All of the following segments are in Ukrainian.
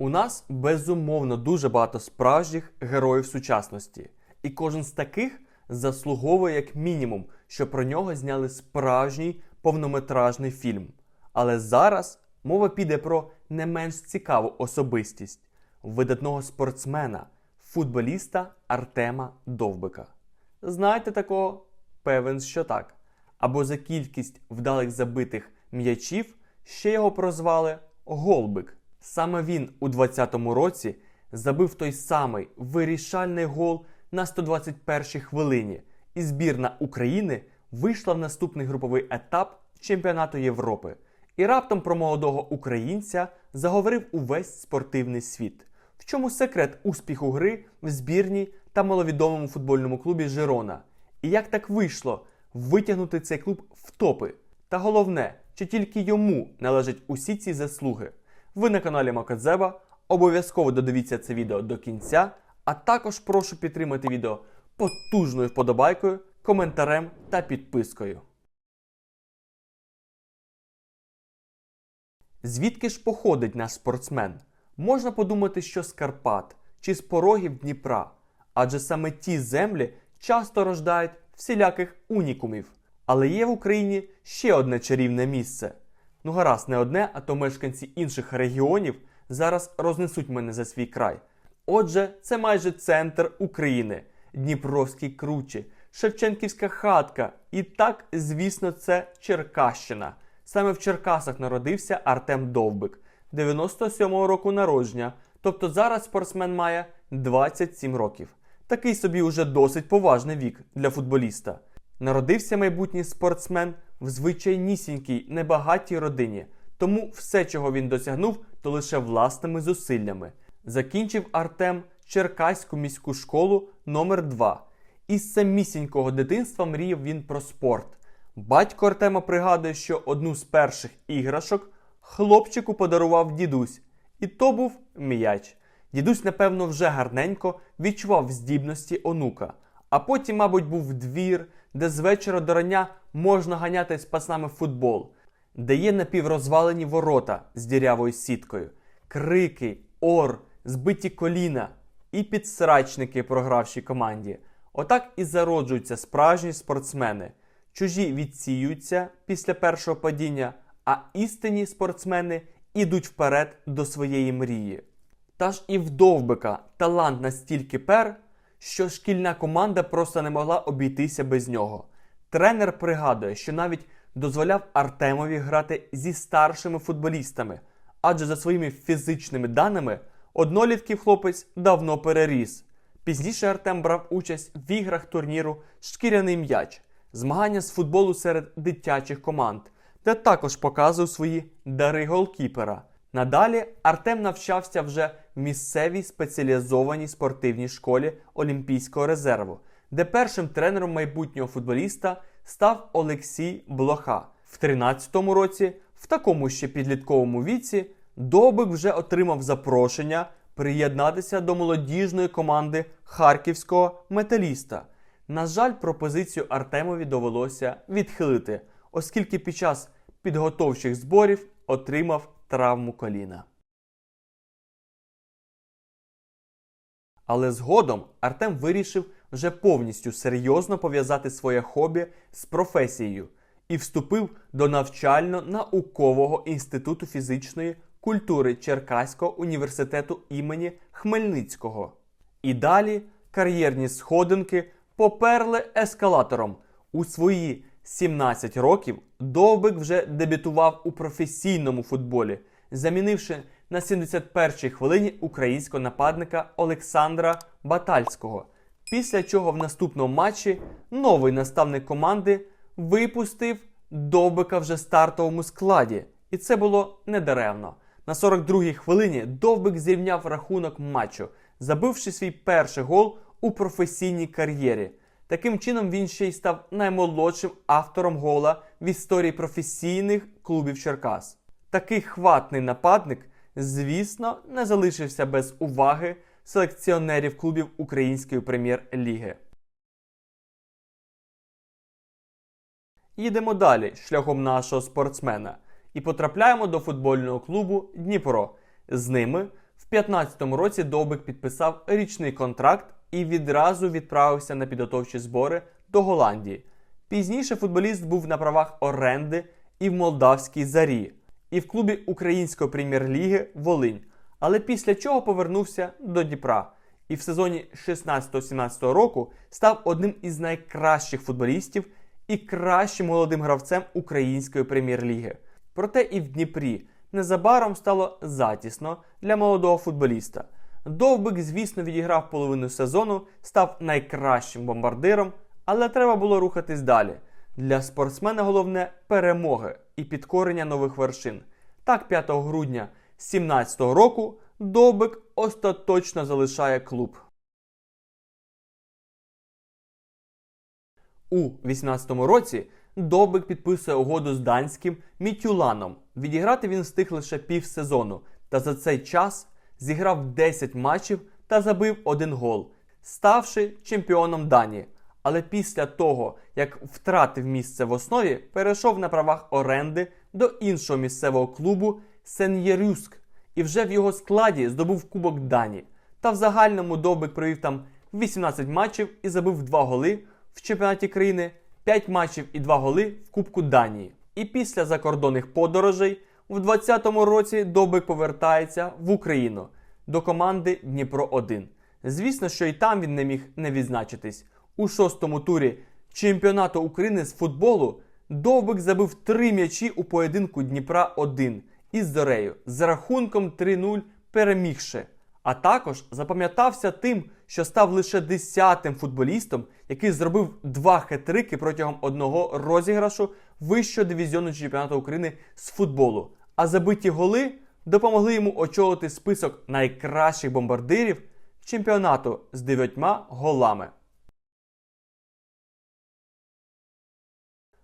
У нас безумовно дуже багато справжніх героїв сучасності, і кожен з таких заслуговує як мінімум, що про нього зняли справжній повнометражний фільм. Але зараз мова піде про не менш цікаву особистість видатного спортсмена, футболіста Артема Довбика. Знаєте такого? Певен, що так. Або за кількість вдалих забитих м'ячів ще його прозвали Голбик. Саме він у 20-му році забив той самий вирішальний гол на 121-й хвилині, і збірна України вийшла в наступний груповий етап чемпіонату Європи. І раптом про молодого українця заговорив увесь спортивний світ. В чому секрет успіху гри в збірній та маловідомому футбольному клубі Жирона? І як так вийшло витягнути цей клуб в топи? Та головне, чи тільки йому належать усі ці заслуги? Ви на каналі Макадзеба. Обов'язково додивіться це відео до кінця, а також прошу підтримати відео потужною вподобайкою, коментарем та підпискою. Звідки ж походить наш спортсмен? Можна подумати, що з Карпат чи з порогів Дніпра, адже саме ті землі часто рождають всіляких унікумів. Але є в Україні ще одне чарівне місце. Ну гаразд, не одне, а то мешканці інших регіонів зараз рознесуть мене за свій край. Отже, це майже центр України, Дніпровські кручі, Шевченківська хатка. І так, звісно, це Черкащина. Саме в Черкасах народився Артем Довбик, 97-го року народження. Тобто зараз спортсмен має 27 років. Такий собі уже досить поважний вік для футболіста. Народився майбутній спортсмен в звичайнісінькій небагатій родині, тому все, чого він досягнув, то лише власними зусиллями. Закінчив Артем Черкаську міську школу номер 2 Із самісінького дитинства мріяв він про спорт. Батько Артема пригадує, що одну з перших іграшок хлопчику подарував дідусь, і то був м'яч. Дідусь, напевно, вже гарненько відчував здібності онука. А потім, мабуть, був двір, де з вечора до рання можна ганяти з пацанами в футбол, де є напіврозвалені ворота з дірявою сіткою, крики, ор, збиті коліна і підсрачники програвшій команді. Отак і зароджуються справжні спортсмени. Чужі відсіюються після першого падіння, а істинні спортсмени ідуть вперед до своєї мрії. Та ж і в Довбика талант настільки пер, що шкільна команда просто не могла обійтися без нього. Тренер пригадує, що навіть дозволяв Артемові грати зі старшими футболістами, адже за своїми фізичними даними однолітків хлопець давно переріс. Пізніше Артем брав участь в іграх турніру Шкіряний м'яч, змагання з футболу серед дитячих команд, де також показував свої дари голкіпера. Надалі Артем навчався вже місцевій спеціалізованій спортивній школі Олімпійського резерву, де першим тренером майбутнього футболіста став Олексій Блоха. В 13-му році, в такому ще підлітковому віці, Довбик вже отримав запрошення приєднатися до молодіжної команди харківського металіста. На жаль, пропозицію Артемові довелося відхилити, оскільки під час підготовчих зборів отримав травму коліна. Але згодом Артем вирішив вже повністю серйозно пов'язати своє хобі з професією і вступив до навчально-наукового інституту фізичної культури Черкаського університету імені Хмельницького. І далі кар'єрні сходинки поперли ескалатором. У свої 17 років Довбик вже дебютував у професійному футболі, замінивши на 71-й хвилині українського нападника Олександра Батальського. Після чого в наступному матчі новий наставник команди випустив Довбика вже стартовому складі. І це було недаремно. На 42-й хвилині Довбик зрівняв рахунок матчу, забивши свій перший гол у професійній кар'єрі. Таким чином він ще й став наймолодшим автором гола в історії професійних клубів Черкас. Такий хватний нападник, звісно, не залишився без уваги селекціонерів клубів Української прем'єр-ліги. Їдемо далі шляхом нашого спортсмена і потрапляємо до футбольного клубу Дніпро. З ними в 15-му році Довбик підписав річний контракт і відразу відправився на підготовчі збори до Голландії. Пізніше футболіст був на правах оренди і в Молдавській зарі, і в клубі Української прем'єр-ліги Волинь. Але після чого повернувся до Дніпра і в сезоні 16-17 року став одним із найкращих футболістів і кращим молодим гравцем Української прем'єр-ліги. Проте і в Дніпрі незабаром стало затісно для молодого футболіста. Довбик, звісно, відіграв половину сезону, став найкращим бомбардиром, але треба було рухатись далі. Для спортсмена головне перемоги і підкорення нових вершин. Так, 5 грудня 2017 року Довбик остаточно залишає клуб. У 18 році Довбик підписує угоду з данським Мітюланом. Відіграти він встиг лише півсезону, та за цей час зіграв 10 матчів та забив один гол, ставши чемпіоном Данії. Але після того, як втратив місце в основі, перейшов на правах оренди до іншого місцевого клубу Сен'єрюск і вже в його складі здобув Кубок Данії. Та в загальному Довбик провів там 18 матчів і забив 2 голи в чемпіонаті країни, 5 матчів і 2 голи в Кубку Данії. І після закордонних подорожей у 2020 році Довбик повертається в Україну до команди Дніпро 1. Звісно, що і там він не міг не відзначитись. У шостому турі чемпіонату України з футболу Довбик забив три м'ячі у поєдинку Дніпра 1 із Зорею з рахунком 3-0 перемігши. А також запам'ятався тим, що став лише десятим футболістом, який зробив два хетрики протягом одного розіграшу вищого дивізіону чемпіонату України з футболу. А забиті голи допомогли йому очолити список найкращих бомбардирів чемпіонату з дев'ятьма голами.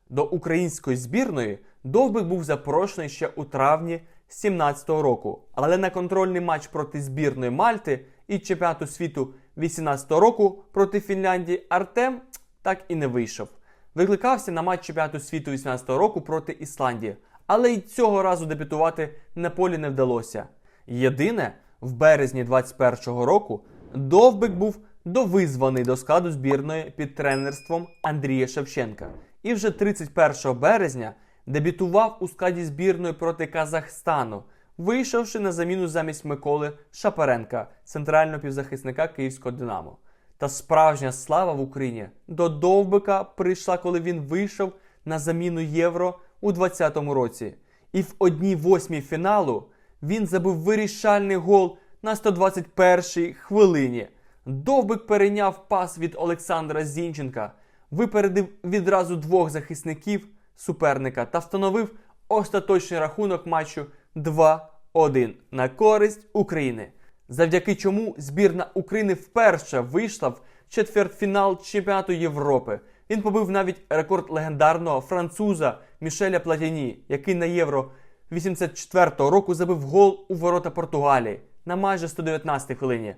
До української збірної Довбик був запрошений ще у травні 17-го року, але на контрольний матч проти збірної Мальти і чемпіонату світу 18-го року проти Фінляндії Артем так і не вийшов. Викликався на матч чемпіонату світу 18-го року проти Ісландії, але й цього разу дебютувати на полі не вдалося. Єдине, в березні 21-го року Довбик був довизваний до складу збірної під тренерством Андрія Шевченка і вже 31 березня дебютував у складі збірної проти Казахстану, вийшовши на заміну замість Миколи Шапаренка, центрального півзахисника Київського Динамо. Та справжня слава в Україні до Довбика прийшла, коли він вийшов на заміну Євро у 2020 році. І в одній восьмій фіналу він забив вирішальний гол на 121-й хвилині. Довбик перейняв пас від Олександра Зінченка, випередив відразу двох захисників суперника та встановив остаточний рахунок матчу 2-1 на користь України. Завдяки чому збірна України вперше вийшла в четвертьфінал чемпіонату Європи. Він побив навіть рекорд легендарного француза Мішеля Платіні, який на євро 84-го року забив гол у ворота Португалії на майже 119 хвилині.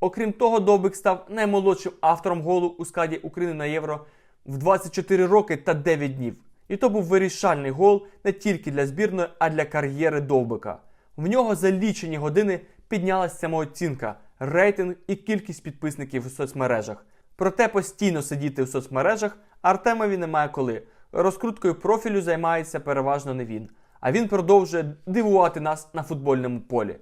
Окрім того, Довбик став наймолодшим автором голу у складі України на євро в 24 роки та 9 днів. І то був вирішальний гол не тільки для збірної, а для кар'єри Довбика. В нього за лічені години піднялася самооцінка, рейтинг і кількість підписників у соцмережах. Проте постійно сидіти у соцмережах Артемові немає коли. Розкруткою профілю займається переважно не він. А він продовжує дивувати нас на футбольному полі.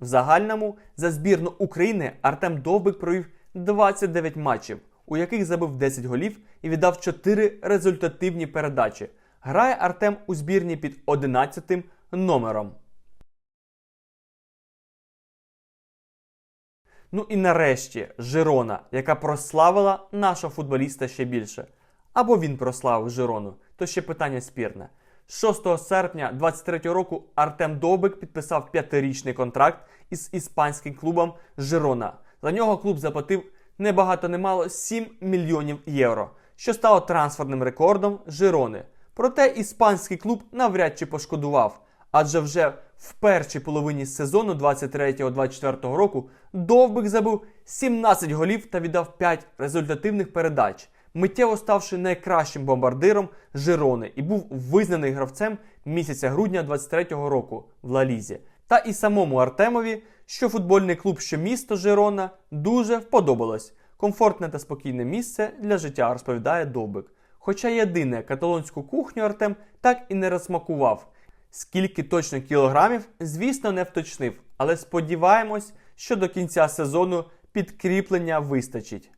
В загальному за збірну України Артем Довбик провів 29 матчів, у яких забив 10 голів і віддав 4 результативні передачі. Грає Артем у збірні під 11 номером. Ну і нарешті Жирона, яка прославила нашого футболіста ще більше. Або він прославив Жирону, то ще питання спірне. 6 серпня 23 року Артем Довбик підписав п'ятирічний контракт із іспанським клубом Жирона. За нього клуб заплатив небагато немало 7 мільйонів євро, що стало трансферним рекордом Жирони. Проте іспанський клуб навряд чи пошкодував, адже вже в першій половині сезону 23-24 року Довбик забив 17 голів та віддав 5 результативних передач, миттєво ставши найкращим бомбардиром Жирони і був визнаний гравцем місяця грудня 23-го року в Лалізі. Та і самому Артемові, що футбольний клуб, що місто Жирона, дуже вподобалось. Комфортне та спокійне місце для життя, розповідає Довбик. Хоча єдине каталонську кухню Артем так і не розсмакував. Скільки точно кілограмів, звісно, не вточнив, але сподіваємось, що до кінця сезону підкріплення вистачить.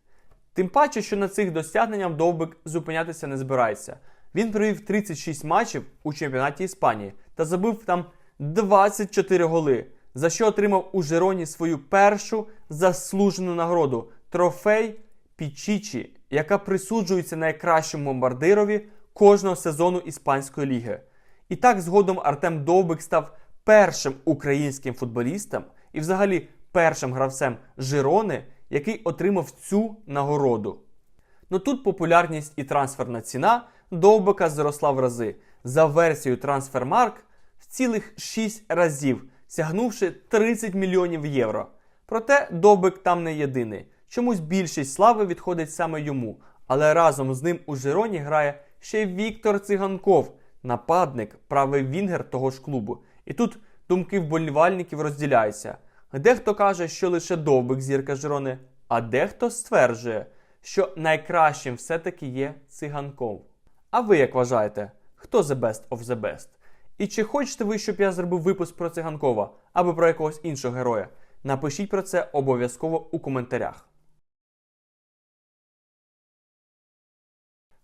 Тим паче, що на цих досягненнях Довбик зупинятися не збирається. Він провів 36 матчів у чемпіонаті Іспанії та забив там 24 голи, за що отримав у Жероні свою першу заслужену нагороду трофей Пічічі, яка присуджується найкращому бомбардирові кожного сезону Іспанської ліги. І так згодом Артем Довбик став першим українським футболістом і, взагалі, першим гравцем Жирони, який отримав цю нагороду. Ну тут популярність і трансферна ціна Довбика зросла в рази. За версією Transfermarkt в цілих 6 разів, сягнувши 30 мільйонів євро. Проте Довбик там не єдиний. Чомусь більшість слави відходить саме йому. Але разом з ним у Жироні грає ще Віктор Циганков, нападник, правий вінгер того ж клубу. І тут думки вболівальників розділяються. Дехто каже, що лише Довбик зірка Жирони, а дехто стверджує, що найкращим все-таки є циганков. А ви як вважаєте, хто the best of the best? І чи хочете ви, щоб я зробив випуск про циганкова або про якогось іншого героя? Напишіть про це обов'язково у коментарях.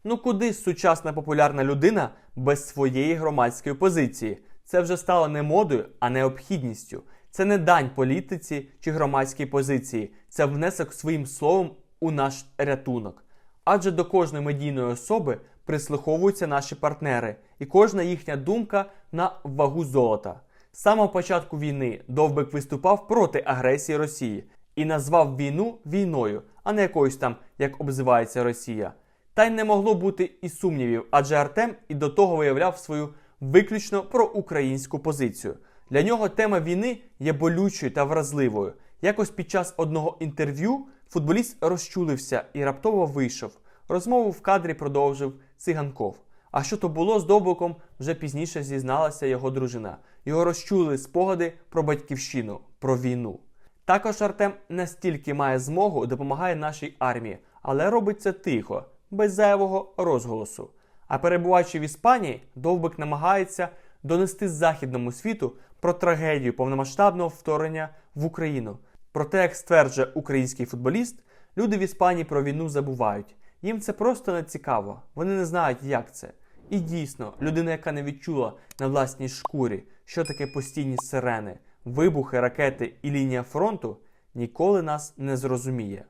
Ну куди сучасна популярна людина без своєї громадської позиції? Це вже стало не модою, а необхідністю. Це не дань політиці чи громадській позиції, це внесок своїм словом у наш рятунок. Адже до кожної медійної особи прислуховуються наші партнери, і кожна їхня думка на вагу золота. З самого початку війни Довбик виступав проти агресії Росії і назвав війну війною, а не якоюсь там, як обзивається Росія. Та й не могло бути і сумнівів, адже Артем і до того виявляв свою виключно проукраїнську позицію. Для нього тема війни є болючою та вразливою. Якось під час одного інтерв'ю футболіст розчулився і раптово вийшов. Розмову в кадрі продовжив Циганков. А що то було з Довбиком, вже пізніше зізналася його дружина. Його розчули спогади про батьківщину, про війну. Також Артем настільки має змогу, допомагає нашій армії, але робить це тихо, без зайвого розголосу. А перебуваючи в Іспанії, Довбик намагається донести західному світу про трагедію повномасштабного вторгнення в Україну. Проте, як стверджує український футболіст, люди в Іспанії про війну забувають. Їм це просто не цікаво. Вони не знають, як це. І дійсно, людина, яка не відчула на власній шкурі, що таке постійні сирени, вибухи, ракети і лінія фронту, ніколи нас не зрозуміє.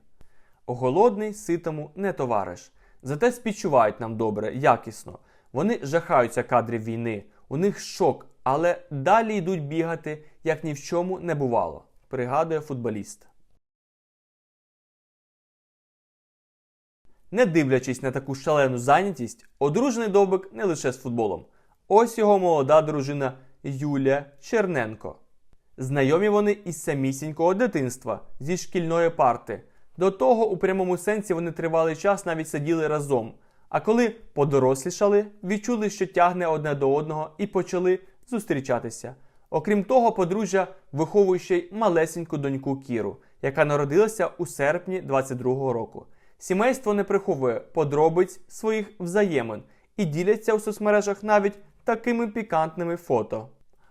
Голодний ситому не товариш. Зате співчувають нам добре, якісно. Вони жахаються кадрів війни, у них шок, але далі йдуть бігати, як ні в чому не бувало, пригадує футболіст. Не дивлячись на таку шалену зайнятість, одружений довбик не лише з футболом. Ось його молода дружина Юлія Черненко. Знайомі вони із самісінького дитинства зі шкільної парти. До того, у прямому сенсі вони тривалий час навіть сиділи разом. А коли подорослішали, відчули, що тягне одне до одного, і почали зустрічатися. Окрім того, подружжя виховує ще й малесеньку доньку Кіру, яка народилася у серпні 22-го року. Сімейство не приховує подробиць своїх взаємин і діляться у соцмережах навіть такими пікантними фото.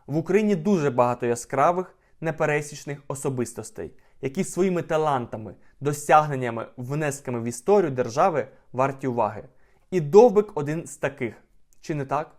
В Україні дуже багато яскравих, непересічних особистостей, які своїми талантами, досягненнями, внесками в історію держави варті уваги. І Довбик один з таких. Чи не так?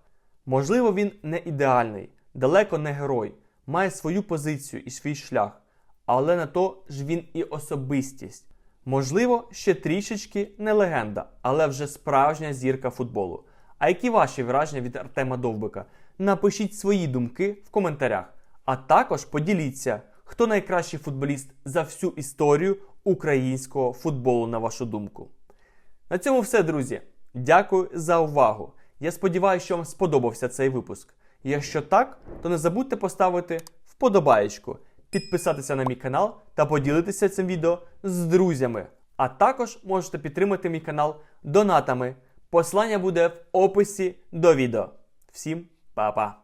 Можливо, він не ідеальний, далеко не герой, має свою позицію і свій шлях, але на то ж він і особистість. Можливо, ще трішечки не легенда, але вже справжня зірка футболу. А які ваші враження від Артема Довбика? Напишіть свої думки в коментарях. А також поділіться, хто найкращий футболіст за всю історію українського футболу, на вашу думку. На цьому все, друзі. Дякую за увагу. Я сподіваюся, що вам сподобався цей випуск. Якщо так, то не забудьте поставити вподобаєчку, підписатися на мій канал та поділитися цим відео з друзями. А також можете підтримати мій канал донатами. Послання буде в описі до відео. Всім па-па!